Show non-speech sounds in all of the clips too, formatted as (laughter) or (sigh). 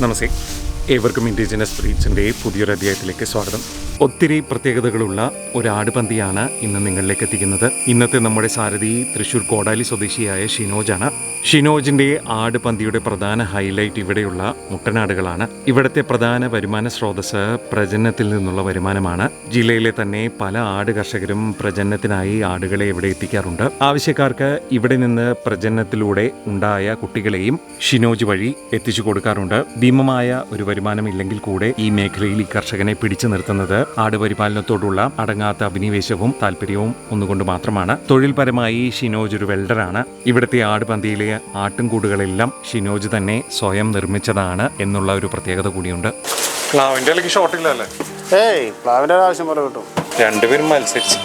നമസ്തേ. ഏവർക്കും ഇൻഡിജിനസ് ബ്രീഡ്സിന്റെ പുതിയൊരു അധ്യായത്തിലേക്ക് സ്വാഗതം. ഒത്തിരി പ്രത്യേകതകളുള്ള ഒരു ആടുപന്തിയാണ് ഇന്ന് നിങ്ങളിലേക്ക് എത്തിക്കുന്നത്. ഇന്നത്തെ നമ്മുടെ സാരഥി തൃശ്ശൂർ കോടാലി സ്വദേശിയായ ഷിനോജാണ് ഷിനോജിന്റെ ആടുപന്തിയുടെ പ്രധാന ഹൈലൈറ്റ് ഇവിടെയുള്ള മുട്ടനാടുകളാണ്. ഇവിടുത്തെ പ്രധാന വരുമാന സ്രോതസ് പ്രജനനത്തിൽ നിന്നുള്ള വരുമാനമാണ്. ജില്ലയിലെ തന്നെ പല ആട് കർഷകരും പ്രജനനത്തിനായി ആടുകളെ ഇവിടെ എത്തിക്കാറുണ്ട്. ആവശ്യക്കാർക്ക് ഇവിടെ നിന്ന് പ്രജനനത്തിലൂടെ ഉണ്ടായ കുട്ടികളെയും ഷിനോജ് വഴി എത്തിച്ചു കൊടുക്കാറുണ്ട്. ഭീമമായ ഒരു വരുമാനം ഇല്ലെങ്കിൽ കൂടെ ഈ മേഖലയിൽ ഈ കർഷകനെ പിടിച്ചു നിർത്തുന്നത് ആട് പരിപാലനത്തോടുള്ള അടങ്ങാത്ത അഭിനിവേശവും താല്പര്യവും ഒന്നുകൊണ്ട് മാത്രമാണ്. തൊഴിൽപരമായി ഷിനോജ് ഒരു വെൽഡറാണ്. ഇവിടുത്തെ ആടുപന്തിയിലെ ആട്ടിൻകൂടുകളെല്ലാം ഷിനോജ് തന്നെ സ്വയം നിർമ്മിച്ചതാണ് എന്നുള്ള ഒരു പ്രത്യേകത കൂടിയുണ്ട്. പ്ലാവിന്റെ അല്ലെങ്കിൽ ഏയ് ആവശ്യം പോലെ കിട്ടും. രണ്ടുപേരും മത്സരിച്ച്.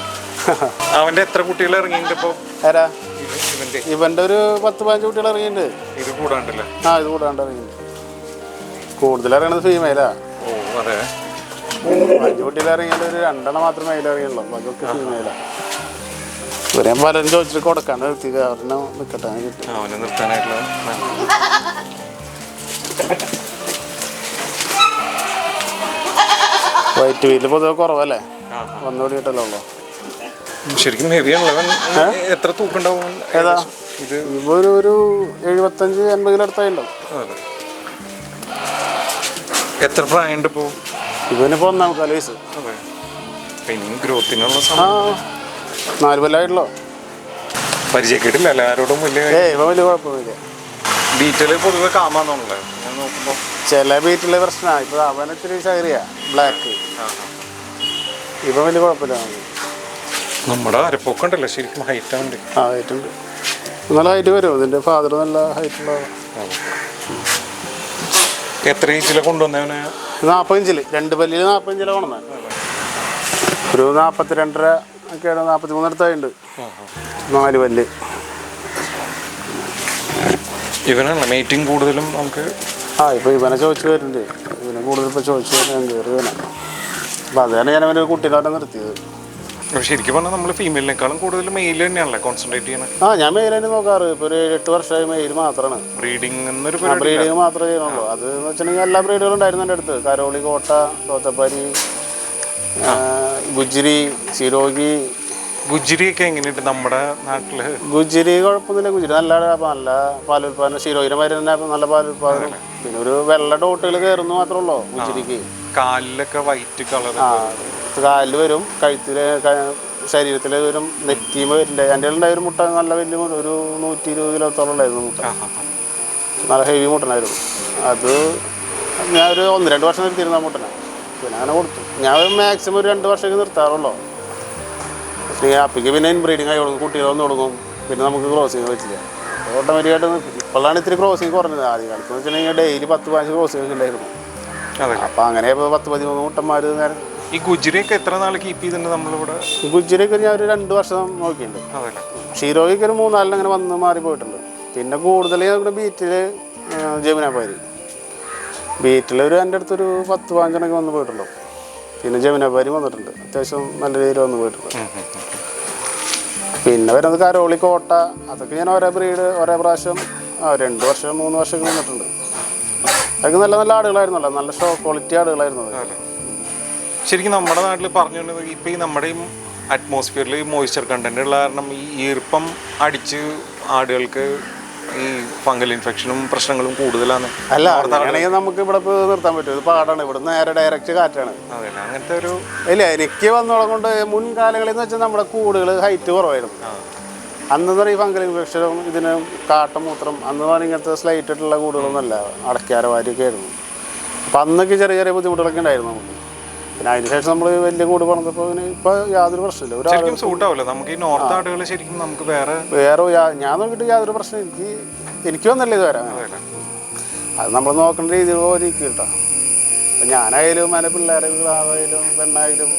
(laughs) അവന്റെ എത്ര കുട്ടികൾ ഇറങ്ങിയിട്ടുണ്ട് ഇപ്പൊ? ആരാ? ഇവന്റെ. ഒരു പത്ത് പതിനഞ്ച് കുട്ടികൾ ഇറങ്ങിയിട്ടുണ്ട്. ഇത് കൂടാണ്ടല്ലേ? ആ ഇത് കൂടാണ്ട് ഇറങ്ങിയിട്ടുണ്ട്. കൂടുതൽ ഇറങ്ങുന്നത് ഫീമെയിലാ ഓ അതെ. അഞ്ച് കുട്ടികൾ ഇറങ്ങിയിട്ട് ഒരു രണ്ടെണ്ണം മാത്രമേ അതിലിറങ്ങിയുള്ളൂ അതൊക്കെ ഫീമെയിലാണ് ഫീമെയിലാ ഇവരെ ഞാൻ പലരും ചോദിച്ചിട്ട് കൊടുക്കാണ്ട് നിർത്തി അവരെ നിൽക്കട്ടെ കിട്ടും. അവനെ നിർത്താനായിട്ടുള്ള (laughs) വൈറ്റ് വീൽ പൊതുവെ കുറവല്ലേ? വന്നുകൂടി കിട്ടല്ലോ ശരിക്കും ഹെവിയാണല്ലോ. എത്ര തൂക്കുണ്ടാവും? ഏതാ? ഇത് ഒരു ഒരു എഴുപത്തഞ്ച് എൺപത് കിലോ അടുത്തായിട്ടുണ്ടാവും എത്ര പ്രായമുണ്ട് ഇപ്പോൾ ഇവനിപ്പോൾ ഒന്നാം കാല വയസ്സ്. ഇനിയും ഗ്രോത്തിനുള്ള സമയം. നാല് കൊല്ലമായിട്ടുള്ളൂ പരിചയക്കിട്ടില്ല അല്ല ആരോടും വലിയ ഏ ഇപ്പൊ വലിയ കുഴപ്പമൊന്നുമില്ല. ഡീറ്റെയിൽ പൊതുവെ ഞാൻ നോക്കുമ്പോൾ ചില ബീറ്റിലെ പ്രശ്നമാണ് ഇപ്പൊ അവൻ ഇത്തിരി ശകരിയാ ബ്ലാക്ക് ഇപ്പൊ വലിയ കുഴപ്പമില്ല. നമ്മുടെ അരപ്പൊക്കെ ശരിക്കും ഹൈറ്റ് ഉണ്ട് ആ ഹൈറ്റ് ഉണ്ട്. നല്ല ഹൈറ്റ് വരും. ഇതിന്റെ ഫാദർ നല്ല ഹൈറ്റ് ഉണ്ടാവും എത്ര ഇഞ്ചിലെ കൊണ്ടുവന്നവനെ നാൽപ്പത് ഇഞ്ചിൽ രണ്ട് പല്ലിൽ നാൽപ്പത് ഇഞ്ചിലെ കൊണ്ടുവന്ന. ഒരു നാൽപ്പത്തിരണ്ടര ഒക്കെയാണ് നാൽപ്പത്തി മൂന്നിടത്തായിട്ടുണ്ട് നാല് പല്ല്. ഇവനാണ്? മീറ്റിംഗ് കൂടുതലും നമുക്ക് ആ ഇപ്പൊ ഇവനെ ചോദിച്ചു വരുന്നുണ്ട്. ഇവനെ കൂടുതൽ ഇപ്പൊ ചോദിച്ചു വരുന്നത് കയറി ഇവനെ. അപ്പൊ അതാണ് ഞാൻ അവന്റെ കുട്ടീനെ നിർത്തിയത്. ശരിക്കും പറഞ്ഞാൽ നമ്മൾ ഫീമെയിലിനേക്കാളും കൂടുതൽ മെയിൽ തന്നെയാണല്ലേ കോൺസെൻട്രേറ്റ് ചെയ്യണത് ആ ഞാൻ മെയിലാണ് നോക്കാറ്. ഇപ്പൊ ഒരു എട്ട് വർഷമായി മെയിൽ മാത്രമാണ് ബ്രീഡിംഗ് എന്നൊരു ബ്രീഡിംഗ് പരിപാടി മാത്രമേ ചെയ്യുന്നുള്ളൂ. അത് എന്ന് വെച്ചിട്ടുണ്ടെങ്കിൽ എല്ലാ ബ്രീഡുകളും ഉണ്ടായിരുന്നു എന്റെ അടുത്ത്. കരോളി കോട്ട തോത്തപ്പാരി ഗുജ്രി സിരോഗി. ഗുജിരിയൊക്കെ എങ്ങനെയുണ്ട് നമ്മുടെ നാട്ടിൽ? ഗുജ്രി കുഴപ്പമൊന്നുമില്ല. ഗുജ്രി നല്ല നല്ല പാലുൽപാദനം സിരോഗിനെ മരുന്ന് തന്നെ നല്ല പാലുൽപാദനം പിന്നെ ഒരു വെള്ള ഡോട്ടുകൾ കയറുന്നു മാത്രമേ ഉള്ളൂ ഗുജ്രിക്ക്. കാലിലൊക്കെ വൈറ്റ് കളർ ആ കാലിൽ വരും. കഴുത്തിൽ ശരീരത്തിൽ വരും. നെറ്റിയും വരുന്നുണ്ട് എന്റെ ഉണ്ടായ ഒരു മുട്ട നല്ല വലിയ മുട്ട. ഒരു നൂറ്റി ഇരുപത് കിലോത്തോളം ഉണ്ടായിരുന്നു മുട്ട. നല്ല ഹെവി മുട്ടനായിരുന്നു അത് ഞാൻ ഒരു ഒന്ന് രണ്ട് വർഷം നിർത്തിയിരുന്നു ആ മുട്ടനെ. പിന്നെ അങ്ങനെ കൊടുത്തു. ഞാൻ മാക്സിമം ഒരു രണ്ട് വർഷമൊക്കെ നിർത്താറുള്ളൂ. പക്ഷേ അപ്പിക്ക് പിന്നെ ഇൻബ്രീഡിങ് ആയി. കൊടുക്കും കുട്ടികൾ ഒന്ന് കൊടുക്കും. പിന്നെ നമുക്ക് ക്രോസിങ് പറ്റില്ല. ഓട്ടോമാറ്റിക്കായിട്ട് ഇപ്പോഴാണ് ഇത്തിരി ക്രോസിങ് കുറഞ്ഞത്. ആദ്യ കാലത്ത് എന്ന് വെച്ചിട്ടുണ്ടെങ്കിൽ ഡെയിലി പത്ത് പതിനഞ്ച് ക്രോസിങ് ഉണ്ടായിരുന്നു. അപ്പം അങ്ങനെ ഇപ്പോൾ പത്ത് പതിമൂന്ന് മുട്ടന്മാർ നേരം. ഈ ഗുജറിയൊക്കെ എത്ര നാൾ കീപ്പ് ചെയ്തിട്ടുണ്ട് നമ്മളിവിടെ? ഗുജറിയൊക്കെ ഞാൻ ഒരു രണ്ട് വർഷം നോക്കിയിട്ടുണ്ട്. ഷീരോയ്ക്ക് ഒരു മൂന്നാലിന് അങ്ങനെ വന്ന് മാറി പോയിട്ടുണ്ട് പിന്നെ കൂടുതൽ ബീറ്റിൽ ജമുനാപാരി ഒരു എന്റെ അടുത്തൊരു പത്ത് പതിനഞ്ചെണ്ണൊക്കെ വന്ന് പോയിട്ടുണ്ടോ പിന്നെ ജമുനാപാരി വന്നിട്ടുണ്ട്. അത്യാവശ്യം നല്ല രീതിയിൽ വന്ന് പോയിട്ടുണ്ട്. പിന്നെ വരുന്നത് കരോളി കോട്ട അതൊക്കെ ഞാൻ ഓരോ ബ്രീഡ് ഓരോ പ്രാവശ്യം രണ്ട് വർഷം മൂന്ന് വർഷമൊക്കെ വന്നിട്ടുണ്ട്. അതൊക്കെ നല്ല നല്ല ആടുകളായിരുന്നല്ലോ. നല്ല ഷോ ക്വാളിറ്റി ആടുകളായിരുന്നു ശരിക്കും നമ്മുടെ നാട്ടിൽ പറഞ്ഞു ഇപ്പം ഈ നമ്മുടെ ഈ അറ്റ്മോസ്ഫിയറിൽ മോയ്സ്ചർ കണ്ടന്റ് ഉള്ള കാരണം ഈ ഈർപ്പം അടിച്ച് ആടുകൾക്ക് ഈ ഫംഗൽ ഇൻഫെക്ഷനും പ്രശ്നങ്ങളും കൂടുതലാണ്. അല്ല അങ്ങനെയാണെങ്കിൽ നമുക്ക് ഇവിടെ നിർത്താൻ പറ്റും. ഇത് പാടാണ്. ഇവിടെ നേരെ ഡയറക്റ്റ് കാറ്റാണ്. അതെ അങ്ങനത്തെ ഒരു ഇല്ല എനിക്ക് വന്നോളം കൊണ്ട് മുൻകാലങ്ങളിൽ എന്ന് വെച്ചാൽ നമ്മുടെ കൂടുകൾ ഹൈറ്റ് കുറവായിരുന്നു. അന്ന് പറയും ഫംഗൽ ഇൻഫെക്ഷനും ഇതിന് കാട്ടമൂത്രം അന്ന് പറഞ്ഞാൽ ഇങ്ങനത്തെ സ്ലൈറ്റ് ആയിട്ടുള്ള കൂടുകളൊന്നുമല്ല അടക്കാരവാരിയൊക്കെ ആയിരുന്നു. അപ്പം അന്നൊക്കെ ചെറിയ ചെറിയ ബുദ്ധിമുട്ടുകളൊക്കെ ഉണ്ടായിരുന്നു നമുക്ക്. പിന്നെ അതിനുശേഷം നമ്മൾ വലിയ കൂട് പണിതപ്പോൾ പിന്നെ ഇപ്പോൾ യാതൊരു പ്രശ്നമില്ല. ഒരാൾ ശരിക്കും സൂട്ട് ആവില്ല നമുക്ക് ഈ നോർത്ത് ആടുകൾ ശരിക്കും നമുക്ക് വേറെ വേറെ യാ- ഞാൻ നോക്കിയിട്ട് യാതൊരു പ്രശ്നം എനിക്ക് എനിക്ക് വന്നല്ലേ ഇത് അതല്ല അത് നമ്മൾ നോക്കേണ്ട രീതിയിൽ പോലെ ഇരിക്കും കേട്ടോ. അപ്പം ഞാനായാലും എന്റെ പിള്ളേരെ ആവായാലും പെണ്ണായാലും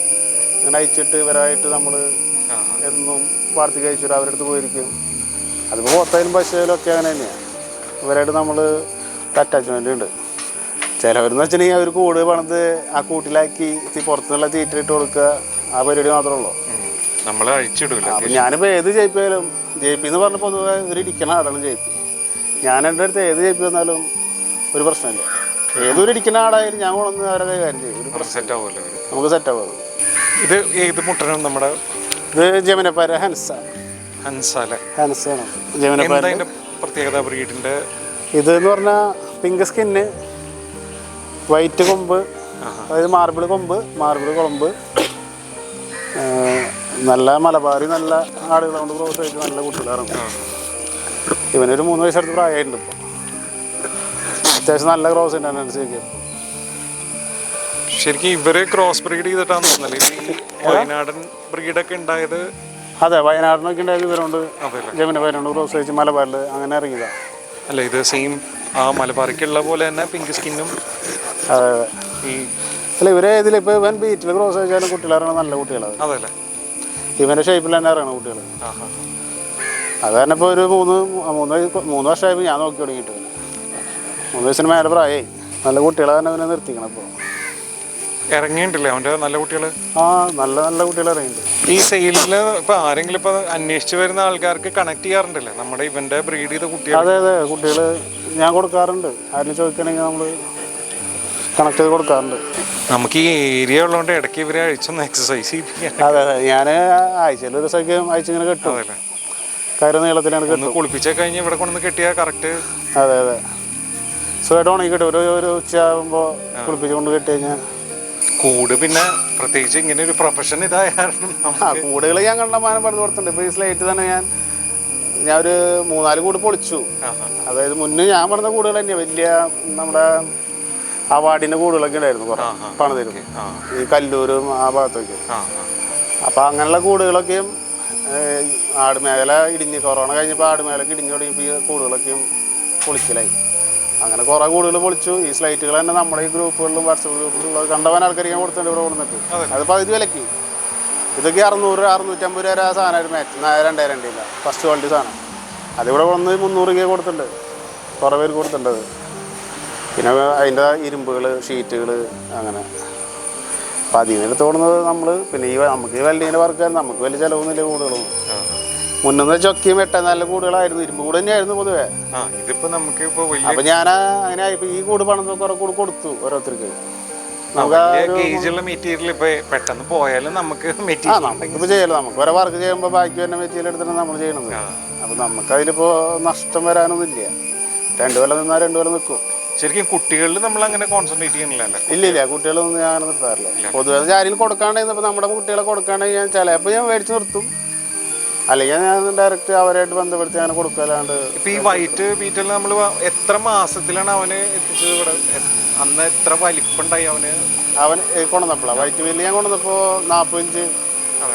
ഇങ്ങനെ അയച്ചിട്ട് ഇവരായിട്ട് നമ്മൾ ആ. എന്നും വാർത്തി കഴിച്ചിട്ട് അവരുടെ അടുത്ത് പോയിരിക്കും. അതിപ്പോൾ പോത്തായാലും പശുവായാലും ഒക്കെ അങ്ങനെ തന്നെയാണ് ഇവരായിട്ട് നമ്മൾ അറ്റാച്ച്മെന്റ് ഉണ്ട്. ചിലവരെന്ന് വെച്ചിട്ടുണ്ടെങ്കിൽ അവർ കൂട് പണിത് ആ കൂട്ടിലാക്കി പുറത്തുനിന്നുള്ള തീറ്റ ഇട്ട് കൊടുക്കുക. ആ പരിപാടി മാത്രമേ ഉള്ളൂ നമ്മൾ അഴിച്ചിടില്ല അപ്പം ഞാനിപ്പോൾ ഏത് ജയിപ്പിയാലും ജെ പി എന്ന് പറഞ്ഞപ്പോൾ പൊതുവെ ഒരു ഇരിക്കണ ആടാണ് ജെ പി ഞാൻ എന്റെ അടുത്ത് ഏത് ജയിപ്പി വന്നാലും ഒരു പ്രശ്നമില്ല. ഏതൊരു ഇടിക്കുന്ന ആടായാലും ഞാൻ കൊണ്ടുവന്ന് അവരെ കൈകാര്യം ചെയ്യും. ഒരു സെറ്റ് ആവുമല്ലോ നമുക്ക് സെറ്റ് ആവുമല്ലോ ഇത് ഏത് മുട്ടനാണ് നമ്മുടെ? ഇത് ജമനപ്പാര ഹൻസ. ഹൻസാല. ഹൻസാണ് ജമനപ്പാര പ്രത്യേകത? ബ്രീഡിന്റെ ഇത് എന്ന് പറഞ്ഞാൽ പിങ്ക് സ്കിന്ന് വൈറ്റ് കൊമ്പ് അതായത് മാർബിൾ കൊമ്പ് മാർബിൾ കൊമ്പ് നല്ല മലബാറി നല്ല ആടുകളെ കൊണ്ട് ക്രോസ് ആയിട്ട് നല്ല കുട്ടികളാണ്. ഇവനൊരു മൂന്ന് വയസ്സെടുത്ത് പ്രായമായിട്ടുണ്ട് ഇപ്പോൾ അത്യാവശ്യം നല്ല ക്രോസ് ഉണ്ട് അനുസരിച്ച് ശരിക്കും. ഇവർ ക്രോസ് ബ്രീഡ് ചെയ്തിട്ടാന്ന് തോന്നുന്നല്ലേ വയനാടൻ ബ്രീഡൊക്കെ ഉണ്ടായത് അതെ വയനാടിനൊക്കെ ഉണ്ടായത് ഇവരുണ്ട് ജമിന ജമുന വയനാട് ക്രോസ് വെച്ച് മലബാറിൽ അങ്ങനെ ഇറങ്ങിയതാണ് അല്ല ഇത് സെയിം ആ മലബാറിക്കുള്ള പോലെ തന്നെ പിങ്ക് സ്കിന്നും അതെ അതെ. ഈ അല്ല ഇവരെ ഇതിലിപ്പോ ഇവൻ ബീറ്റിൽ ക്രോസ് വെച്ചാലും കുട്ടികളാണ് നല്ല കുട്ടികളാണ് അതല്ലേ ഇവന്റെ ഷേപ്പിൽ തന്നെ ഇറങ്ങണം കുട്ടികൾ അത് തന്നെ ഇപ്പോൾ ഒരു മൂന്ന് മൂന്ന് മൂന്ന് വർഷമായപ്പോൾ ഞാൻ നോക്കി തുടങ്ങിയിട്ട്. മൂന്ന് വയസ്സിന് മേലെ പ്രായേ നല്ല കുട്ടികളെ തന്നെ അവനെ നിർത്തിക്കണം ഇപ്പോൾ ഇറങ്ങിയിട്ടില്ലേ? അവന്റെ നല്ല കുട്ടികൾ? ആ നല്ല നല്ല കുട്ടികൾ ഇറങ്ങിയിട്ടുണ്ട്. ഈ സെയിലിൽ ഇപ്പൊ ആരെങ്കിലും ഇപ്പൊ അന്വേഷിച്ചു വരുന്ന ആൾക്കാർക്ക് കണക്ട് ചെയ്യാറുണ്ടല്ലേ? നമ്മുടെ ഇവന്റെ ബ്രീഡ് ചെയ്ത കുട്ടികൾ അതെ അതെ കുട്ടികൾ ഞാൻ കൊടുക്കാറുണ്ട്. ആരും ചോദിക്കണെങ്കിൽ നമ്മൾ കണക്ട് ചെയ്ത് കൊടുക്കാറുണ്ട്. നമുക്ക് ഈ ഏരിയ ഉള്ളതുകൊണ്ട് ഇടയ്ക്ക് ഇവരെ അഴിച്ചൊന്ന് എക്സസൈസ് അതെ അതെ. ഞാൻ ആഴ്ചയിൽ ഒരു ദിവസമൊക്കെ അയച്ചു ഇങ്ങനെ കെട്ടും. അതല്ലേ? കയറ് നീളത്തിലാണ് ഒന്ന് കെട്ടും. കുളിപ്പിച്ച കഴിഞ്ഞ് ഇവിടെ കൊണ്ടുവന്ന് കെട്ടിയാൽ കറക്റ്റ് അതെ അതെ. സുഖമായിട്ട് ഉണങ്ങി കിട്ടും. ഒരു ഒരു ഉച്ചയാകുമ്പോൾ കുളിപ്പിച്ചുകൊണ്ട് കെട്ടി കഴിഞ്ഞാൽ കൂട് പിന്നെ പ്രത്യേകിച്ച് ഇങ്ങനെ ഒരു പ്രൊഫഷൻ ഇതായ ആ കൂടുകൾ ഞാൻ കണ്ടമാനം പറഞ്ഞു കൊടുത്തിട്ടുണ്ട്. ഇപ്പൊ ഈ സ്ലേറ്റ് തന്നെ ഞാൻ ഞാൻ ഒരു മൂന്നാൽ കൂട് പൊളിച്ചു. അതായത് മുന്നേ ഞാൻ പറഞ്ഞ കൂടുകൾ തന്നെയാ. വലിയ നമ്മുടെ അവാർഡിന്റെ കൂടുകളൊക്കെ ഉണ്ടായിരുന്നു കുറെ ആഹാ. പണിതരും. ഈ കല്ലൂരും ആ ഭാഗത്തൊക്കെ. അപ്പൊ അങ്ങനെയുള്ള കൂടുകളൊക്കെയും ആട് ആടുമേഖല ഇടിഞ്ഞ് കൊറോണ കഴിഞ്ഞപ്പോൾ ആടുമേഖലൊക്കെ ഇടിഞ്ഞു തുടങ്ങിയപ്പോൾ ഈ കൂടുകളൊക്കെയും പൊളിക്കലായി. അങ്ങനെ കുറേ കൂടുതൽ പൊളിച്ചു. ഈ സ്ലൈറ്റുകൾ തന്നെ നമ്മുടെ ഈ ഗ്രൂപ്പുകളിലും വാട്സപ്പ് ഗ്രൂപ്പുകളിലും കണ്ടവൻ ആൾക്കാർ ഞാൻ കൊടുത്തിട്ടുണ്ട് ഇവിടെ കൊടുത്തിട്ട് അത്. പകുതി വിലക്ക്. ഇതൊക്കെ അറുന്നൂറ് അറുന്നൂറ്റമ്പത് രൂപ സാധനമായിരുന്നു മാറ്റ് രണ്ടേ രണ്ടില്ല ഫസ്റ്റ് ക്വാളിറ്റി സാധനം. അതിവിടെ വന്ന് മുന്നൂറ് രൂപ കൊടുത്തിട്ടുണ്ട്. കുറേ പേര് കൊടുത്തിട്ടുണ്ട് പിന്നെ അതിന്റെ ഇരുമ്പുകൾ ഷീറ്റുകൾ അങ്ങനെ. അപ്പം അതിൽ നിന്ന് തോന്നുന്നത് നമ്മൾ പിന്നെ ഈ നമുക്ക് ഈ വെൽഡിങ്ങിന്റെ വർക്കാർ നമുക്ക് വലിയ ചിലവൊന്നുമില്ല കൂടുകളൊന്നും ആ. മുന്നേ ചൊക്കിയും വെട്ടാൻ നല്ല കൂടുകളായിരുന്നു ഇരുമ്പ് കൂട് തന്നെയായിരുന്നു പൊതുവേ. ആ ഇതിപ്പോ നമുക്ക് ഇപ്പൊ വലിയ അപ്പം ഞാൻ അങ്ങനെ ആയപ്പോൾ ഈ കൂട് പണം കുറെ കൂട് കൊടുത്തു ഓരോരുത്തർക്ക്. ആ, നമുക്ക് ആ വലിയ ഒരു- ഗേജുള്ള മെറ്റീരിയൽ ഇപ്പൊ പെട്ടെന്ന് പോയാലും നമുക്ക് ആ മെറ്റീരിയൽ നമുക്കിപ്പോൾ ചെയ്യല്ലോ നമുക്ക്. ഓരോ വർക്ക് ചെയ്യുമ്പോൾ ബാക്കി തന്നെ മെറ്റീരിയൽ എടുത്തിട്ട് നമ്മൾ ചെയ്യണത്. അപ്പൊ നമുക്ക് അതിലിപ്പോ നഷ്ടം വരാനൊന്നും ഇല്ല രണ്ട് കൊല്ലം നിന്നാൽ രണ്ട് കൊല്ലം നിൽക്കും ശരിക്കും കുട്ടികളിൽ നമ്മൾ അങ്ങനെ കോൺസെൻട്രേറ്റ് ചെയ്യണില്ലല്ലോ ഇല്ല ഇല്ല. കുട്ടികളൊന്നും ഞാൻ അങ്ങനെ നിർത്താറില്ല പൊതുവെ ആരെങ്കിലും കൊടുക്കാണ്ടെങ്കിൽ നമ്മുടെ കുട്ടികളെ കൊടുക്കാണ്ടെങ്കിൽ ഞാൻ ചിലപ്പോൾ ഞാൻ മേടിച്ച് നിർത്തും. അല്ലെങ്കിൽ ഞാൻ ഡയറക്റ്റ് അവരായിട്ട് ബന്ധപ്പെടുത്തി അങ്ങനെ കൊടുക്കല്ലാണ്ട് ഇപ്പൊ ഈ വൈറ്റ് ബീറ്റൽ നമ്മൾ എത്ര മാസത്തിലാണ് അവന് എത്തിച്ചത് ഇവിടെ? അന്ന് എത്ര വലിപ്പുണ്ടായി അവന്? അവൻ കൊണ്ടുവന്നപ്പോഴാണ് വൈറ്റ് വീലിൽ ഞാൻ കൊണ്ടുവന്നപ്പോൾ നാൽപ്പത്തഞ്ച്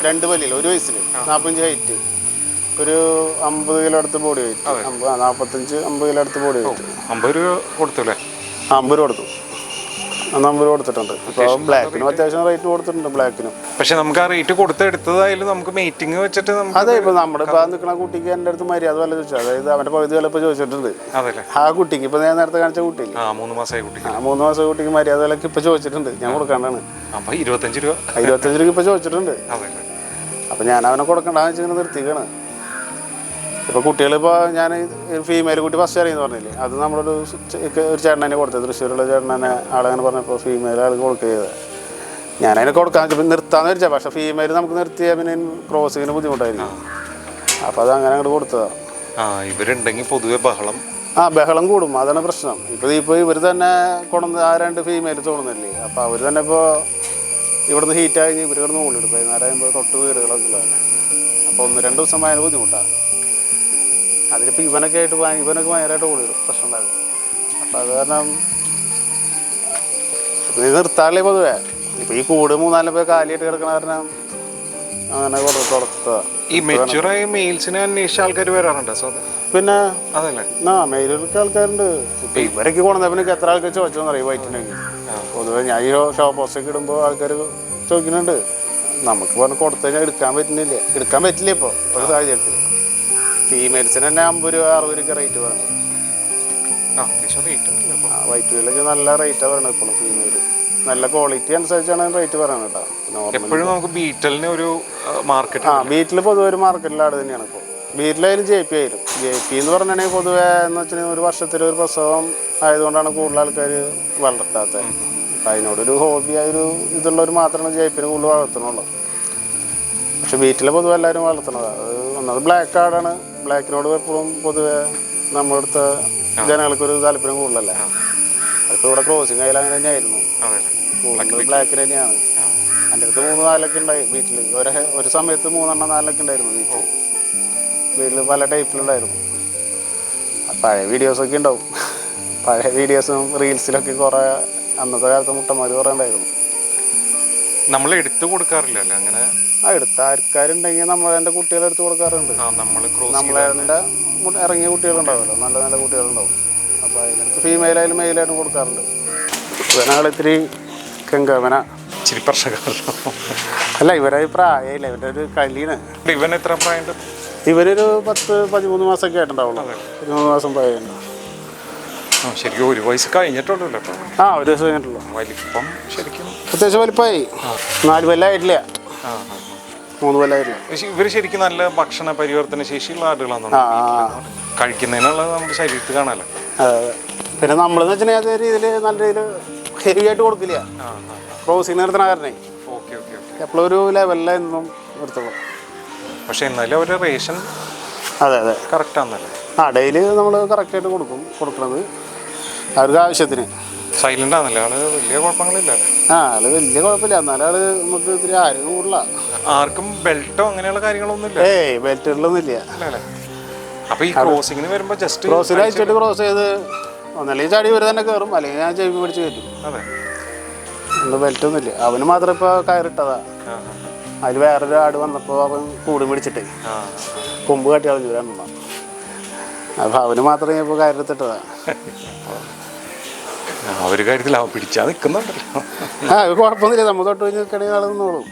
രണ്ട് വലിയില്ല ഒരു വയസ്സിൽ നാൽപ്പത്തഞ്ച് ഹൈറ്റ്. ഒരു അമ്പത് കിലോ അടുത്ത് ബോഡി വെയിറ്റ്. നാൽപ്പത്തഞ്ച് അമ്പത് കിലോ അടുത്ത് ബോഡി വെയിറ്റ്. അമ്പത് രൂപ കൊടുത്തു അല്ലേ? അമ്പത് രൂപ കൊടുത്തു. രൂപ കൊടുത്തിട്ടുണ്ട്. അപ്പോൾ ബ്ലാക്കിനും അത്യാവശ്യം റേറ്റ് കൊടുത്തിട്ടുണ്ട് ബ്ലാക്കിനും പക്ഷെ നമുക്ക് ആ റേറ്റ് കൊടുത്തെടുത്തതായാലും നമുക്ക് മീറ്റിംഗ് വെച്ചിട്ട് നമുക്ക് അതെ ഇപ്പൊ നമ്മുടെ ഇപ്പൊ നിൽക്കുന്ന കുട്ടിക്ക് എന്റെ അടുത്ത് മര്യാദ വല്ല ചോദിച്ചു അതായത് അവന്റെ പകുതി വില ഇപ്പൊ ചോദിച്ചിട്ടുണ്ട്. അതല്ലേ? ആ കുട്ടിക്ക് ഇപ്പൊ ഞാൻ നേരത്തെ കാണിച്ച കുട്ടിയില്ല? ആ മൂന്ന് മാസമായി കുട്ടി ആ മൂന്ന് മാസം കുട്ടിക്ക് മര്യാദ വിലക്ക് ഇപ്പൊ ചോദിച്ചിട്ടുണ്ട്. ഞാൻ കൊടുക്കാണ്ടാണ്. അപ്പൊ ഇരുപത്തഞ്ച് രൂപ. ഇരുപത്തഞ്ച് രൂപ ഇപ്പൊ ചോദിച്ചിട്ടുണ്ട്. അതല്ലേ? അപ്പൊ ഞാൻ അവനെ കൊടുക്കണ്ടെന്ന് വെച്ചിങ്ങനെ നിർത്തിക്കാണ്. ഇപ്പൊ കുട്ടികളിപ്പോൾ ഞാൻ ഫീമെയിൽ കുട്ടി ഫസ്റ്റ് അറിയുന്നു പറഞ്ഞില്ലേ? അത് നമ്മളൊരു ഒരു ചേട്ടനെ കൊടുത്തത്. തൃശ്ശൂരുള്ള ചേട്ടനെ ആളങ്ങനെ പറഞ്ഞപ്പോൾ ഫീമെയിൽ ആൾ കൊടുക്കുക ചെയ്തത്. ഞാനതിനെ കൊടുക്കാൻ നിർത്താന്ന് വെച്ചാൽ പക്ഷേ ഫീമെയിൽ നമുക്ക് നിർത്തിയാൽ പിന്നെ ക്രോസിങ്ങിന് ബുദ്ധിമുട്ടായിരിക്കും. അപ്പോൾ അത് അങ്ങനെ അങ്ങോട്ട് കൊടുത്തതാണ് ആ ഇവരുണ്ടെങ്കിൽ പൊതുവെ ബഹളം. ആ ബഹളം കൂടും. അതാണ് പ്രശ്നം. ഇപ്പോൾ ഇപ്പോൾ ഇവർ തന്നെ കൊണ്ടുവന്ന് ആ രണ്ട് ഫീമെയിൽ തോന്നുന്നില്ലേ? അപ്പോൾ അവർ തന്നെ ഇപ്പോൾ ഇവിടുന്ന് ഹീറ്റ് ആയി ഇവർ കിടന്ന് വൈകുന്നേരം ആകുമ്പോൾ തൊട്ട് വീടുകളൊക്കെ ഉള്ളതല്ലേ അപ്പോൾ ഒന്ന് രണ്ട് ദിവസം ഭയങ്കര ബുദ്ധിമുട്ടാണ് അതിലിപ്പോൾ ഇവനൊക്കെ ആയിട്ട് ഇവനൊക്കെ ഭയങ്കരമായിട്ട് ഓടിയിടും പ്രശ്നം ഉണ്ടാകും അപ്പോൾ അത് കാരണം ഇത് നിർത്താറില്ലേ പൊതുവേ? ഇപ്പോൾ ഈ കൂട് മൂന്നാലും പേർ കാലിയായിട്ട് കിടക്കണ കാരണം അങ്ങനെ കൊടുത്ത് ഈ മെച്ചുറായ മെയിൽസിനെ അന്വേഷിച്ച ആൾക്കാർ വരാറുണ്ട്? പിന്നെ അതല്ലേ. ആ മെയിലൊക്കെ ആൾക്കാരുണ്ട്. ഇപ്പൊ ഇവരൊക്കെ കൊണ്ടുവന്നപ്പിനൊക്കെ എത്ര ആൾക്കാർ ചോദിച്ചോന്ന് അറിയാം? വൈറ്റിനൊക്കെ പൊതുവെ ഞാൻ ഈ ഷോപ്പ് പോസ്റ്റൊക്കെ ഇടുമ്പോൾ ആൾക്കാർ ചോദിക്കുന്നുണ്ട്. നമുക്ക് പറഞ്ഞ് കൊടുത്തു കഴിഞ്ഞാൽ എടുക്കാൻ പറ്റുന്നില്ല. എടുക്കാൻ പറ്റില്ല ഇപ്പോൾ ഒരു സാഹചര്യത്തിൽ ഫീമെയിൽസിന് തന്നെ അമ്പത് രൂപ അറുപത് രൂപ റേറ്റ് പറയുന്നത് വൈറ്റ് വീലൊക്കെ നല്ല റേറ്റ് പറയുന്നത് ഇപ്പോഴും ഫീമെയിൽ നല്ല ക്വാളിറ്റി അനുസരിച്ചാണ് റേറ്റ് പറയുന്നത് കേട്ടോ. എപ്പോഴും നമുക്ക് ബീറ്റലിന് ഒരു മാർക്കറ്റ് ആ വീട്ടിൽ പൊതുവെ ഒരു മാർക്കറ്റിൽ ആട് തന്നെയാണ് ഇപ്പോൾ വീട്ടിലായാലും ജെ പി ആയാലും. ജെ പി എന്ന് പറഞ്ഞിട്ടുണ്ടെങ്കിൽ പൊതുവെ എന്ന് വെച്ചാൽ ഒരു വർഷത്തിൽ ഒരു പ്രസവം ആയതുകൊണ്ടാണ് കൂടുതൽ ആൾക്കാർ വളർത്താത്തത്. അപ്പം അതിനോടൊരു ഹോബിയായൊരു ഒരു ഇതുള്ളവർ മാത്രമാണ് ജെ പിനെ കൂടുതൽ വളർത്തണുള്ളൂ. പക്ഷെ വീട്ടിൽ പൊതുവെ എല്ലാവരും വളർത്തണത് അത് ഒന്നത് ബ്ലാക്ക് കാർഡാണ് ബ്ലാക്കിനോട് എപ്പോഴും പൊതുവെ നമ്മളടുത്ത അടുത്ത ജനങ്ങൾക്കൊരു താല്പര്യം കൂടുതലല്ലേ? അതിപ്പോൾ ഇവിടെ ക്രോസിങ് ആയാലും അങ്ങനെ തന്നെയായിരുന്നു. കൂടുതൽ ബ്ലാക്കിന് തന്നെയാണ്. എന്റെ അടുത്ത് മൂന്ന് നാലൊക്കെ ഉണ്ടായി വീട്ടിൽ ഒരു ഒരു സമയത്ത് മൂന്നെണ്ണം നാലൊക്കെ ഉണ്ടായിരുന്നു വീട്ടിൽ വീട്ടിൽ പല ടൈപ്പിലുണ്ടായിരുന്നു പഴയ വീഡിയോസൊക്കെ ഉണ്ടാവും. പഴയ വീഡിയോസും റീൽസിലൊക്കെ കുറേ അന്നത്തെ കാലത്ത് മുട്ടന്മാർ കുറേ ഉണ്ടായിരുന്നു. നമ്മൾ എടുത്തു കൊടുക്കാറില്ല അല്ലേ? അങ്ങനെ ആ എടുത്ത ആൾക്കാരുണ്ടെങ്കിൽ നമ്മൾ എന്റെ കുട്ടികളെ എടുത്തു കൊടുക്കാറുണ്ട്. നമ്മൾ നമ്മളെ ഇറങ്ങിയ കുട്ടികളുണ്ടാവുമല്ലോ നല്ല നല്ല കുട്ടികളുണ്ടാവും. അപ്പോൾ അതിനടുത്ത് ഫീമെയിലായാലും മെയിലായാലും കൊടുക്കാറുണ്ട്. ഇത്തിരി കെങ്കവന. ഇച്ചിരി അല്ല ഇവരെ പ്രായമില്ല ഇവരുടെ ഒരു കളിയാണ് ഇവൻ എത്ര പ്രായമുണ്ട്? ഇവരൊരു പത്ത് പതിമൂന്ന് മാസമൊക്കെ ആയിട്ടുണ്ടാവുള്ളൂ. പതിമൂന്ന് മാസം പ്രായമുണ്ട്. ആ ശരിക്കും ഒരു വയസ്സ് കഴിഞ്ഞിട്ടുള്ളൂ ആ ഒരു ദിവസം കഴിഞ്ഞിട്ടുള്ളൂ. വലിപ്പം ശരിക്കും. അത്യാവശ്യം വലിപ്പമായി. നാല് കൊല്ലമായിട്ടില്ല മൂന്ന് കൊല്ലമായിട്ടില്ല ഇവർ ശരിക്കും നല്ല ഭക്ഷണ പരിവർത്തന ശേഷിയുള്ള ആടുകളാണ് കഴിക്കുന്നതിനുള്ളത് നമ്മുടെ ശരീരത്തിൽ കാണാലോ. പിന്നെ നമ്മളെന്ന് വെച്ചിട്ടുണ്ടെങ്കിൽ അതേ രീതിയിൽ നല്ല രീതിയിൽ ഹെവി ആയിട്ട് കൊടുക്കില്ല. ക്രോസിങ് നിർത്തണ കാരണേ എപ്പോഴും ഒരു ലെവലിലെന്നും നിർത്തുള്ളൂ പക്ഷെ എന്നാലും അവരുടെ റേഷൻ അതെ അതെ. കറക്റ്റാന്നല്ലേ ആ ഡെയിലി നമ്മൾ കറക്റ്റായിട്ട് കൊടുക്കും കൊടുക്കണത്. അവർക്ക് ആവശ്യത്തിന് സൈലന്റ് ആണല്ലേ? ആൾ വലിയ കുഴപ്പങ്ങളില്ല. ആ ആൾ വലിയ കുഴപ്പമില്ല. എന്നാലും ആൾ നമുക്ക് ഇത്തിരി ആരും കൂടുതല. ആർക്കും ബെൽറ്റോ അങ്ങനെയുള്ള കാര്യങ്ങളൊന്നും ഇല്ല ഏയ് ബെൽറ്റുകളൊന്നും ഇല്ല അല്ലേ അപ്പൊ ഈ ക്രോസിങ്ങിന് വരുമ്പോ ജസ്റ്റ് ക്രോസിൽ അയച്ചിട്ട് ക്രോസ് ചെയ്ത് ഒന്നല്ലെങ്കിൽ ചാടി ഇവർ തന്നെ കയറും അല്ലെങ്കിൽ ഞാൻ ചെവി പിടിച്ച് കയറ്റും. അതെ. ഒന്നും ബെൽറ്റൊന്നും ഇല്ല അവന് മാത്രം ഇപ്പൊ കയറിട്ടതാ. അതിൽ വേറൊരു ആട് വന്നപ്പോ അവൻ കൂടി പിടിച്ചിട്ടേ. കൊമ്പ് കാട്ടി കളഞ്ഞു രണ്ടെണ്ണം. അപ്പോൾ അവന് മാത്രമേ ഇപ്പോൾ കയറത്തിട്ടതാ ആ, ഒരു കാര്യത്തിൽ അവ പിടിച്ചാ നിൽക്കുന്നുണ്ടല്ലോ ആ അത് കുഴപ്പമൊന്നുമില്ല. നമ്മൾ തൊട്ട് കഴിഞ്ഞ് നിൽക്കണമെങ്കിൽ ആൾ നിന്നോളും.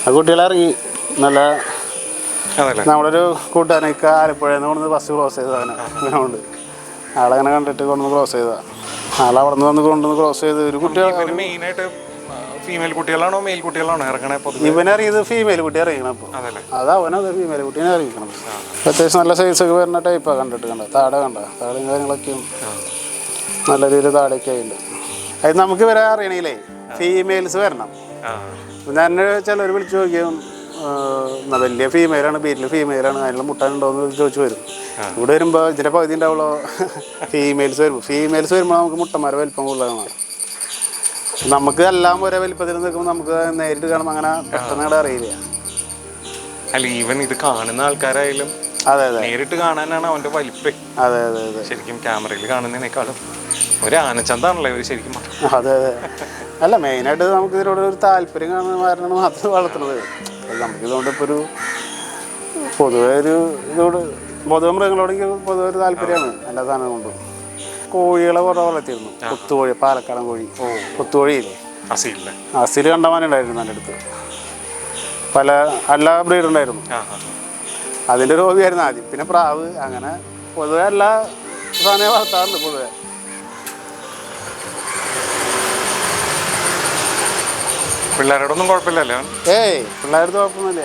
ആ കുട്ടികളെ ഇറങ്ങി. നല്ല അതല്ലേ? നമ്മളൊരു കൂട്ടാനൊക്കെ ആലപ്പുഴയിൽ നിന്ന് കൊണ്ടുവന്ന് ബസ് ക്രോസ് ചെയ്തതാണ് ഗ്രൗണ്ട്. ആളങ്ങനെ കണ്ടിട്ട് കൊണ്ടുവന്ന് ക്രോസ് ചെയ്തതാണ് ആളവിടെ നിന്ന് വന്ന് കൊണ്ടുവന്ന് ക്രോസ് ചെയ്ത് ഒരു കുട്ടികൾ ആയിട്ട് ഫീമെയിൽ കുട്ടികളാണോ മെയിൽ കുട്ടികളാണോ ഇറങ്ങണേ ഇവനെ അറിയത് ഫീമെയിൽ കുട്ടി അറിയണം അപ്പോൾ അതല്ലേ. അത് അവനത് ഫീമെയിൽ കുട്ടീനെ അറിയിക്കണം. അത്യാവശ്യം നല്ല സൈസൊക്കെ വരുന്ന ടൈപ്പാണ് കണ്ടിട്ട് കണ്ട? താട കണ്ട? താടയും കാര്യങ്ങളൊക്കെയും നല്ല രീതിയിൽ താടൊക്കെ ആയിട്ടുണ്ട് അത് നമുക്ക് വരെ അറിയണേലേ ഫീമെയിൽസ് വരണം. ഞാൻ ചിലർ വിളിച്ചു നോക്കിയും എന്നാ വലിയ ഫീമെയിലാണ് വീട്ടിൽ ഫീമെയിലാണ് അതിനുള്ള മുട്ടാനുണ്ടോയെന്ന് ചോദിച്ചു വരും. ഇവിടെ വരുമ്പോൾ ഇതിന്റെ പകുതി ഉണ്ടാവുള്ളൂ. (laughs) ഫീമെയിൽസ് വരുമ്പോൾ ഫീമെയിൽസ് വരുമ്പോൾ നമുക്ക് മുട്ടന്മാരെ വലിപ്പം കൂടുതലാണ്. നമുക്ക് എല്ലാം ഒരേ വലിപ്പത്തിൽ നിൽക്കുമ്പോൾ നമുക്ക് നേരിട്ട് കാണുമ്പോൾ അങ്ങനെ പെട്ടെന്ന് അറിയില്ല. അല്ല ഈവൻ ഇത് കാണുന്ന ആൾക്കാരായാലും അതെ അതെ. നേരിട്ട് കാണാനാണ് അവന്റെ വലിപ്പേ. അതെ അതെ അതെ. ശരിക്കും ക്യാമറയിൽ കാണുന്നതിനേക്കാളും ഒരു ആനച്ചന്താണല്ലോ ഇവർ ശരിക്കും അതെ അതെ. അല്ല മെയിനായിട്ട് നമുക്ക് ഇതിനോട് ഒരു താല്പര്യം കാണുന്ന കാരണമാണ് മാത്രം വളർത്തുന്നത്. നമുക്ക് ഇതുകൊണ്ട് ഇപ്പോൾ ഒരു പൊതുവെ ഒരു ഇതോട് പൊതുവെ മൃഗങ്ങളോട് എനിക്ക് പൊതുവെ ഒരു താല്പര്യമാണ്. എല്ലാ സാധനം കൊണ്ടും. കോഴികളെ കുറേ വളർത്തിയിരുന്നു കൊത്തുകോഴി പാലക്കാടൻ കോഴി. കൊത്തുകോഴിയില്ലേ? അസീലില്ലേ? അസിൽ കണ്ടമാനുണ്ടായിരുന്നു എന്റെ അടുത്ത്. പല എല്ലാ ബ്രീഡുണ്ടായിരുന്നു അതിന്റെ ഒരു ഹോബിയായിരുന്നു ആദ്യം. പിന്നെ പ്രാവ് അങ്ങനെ പൊതുവെ എല്ലാ സാധനവും വളർത്താറുണ്ട് പൊതുവെ. പിള്ളേരോടൊന്നും കുഴപ്പമില്ലല്ലോ? ഏയ് പിള്ളേരുടെ കുഴപ്പമൊന്നുമില്ല.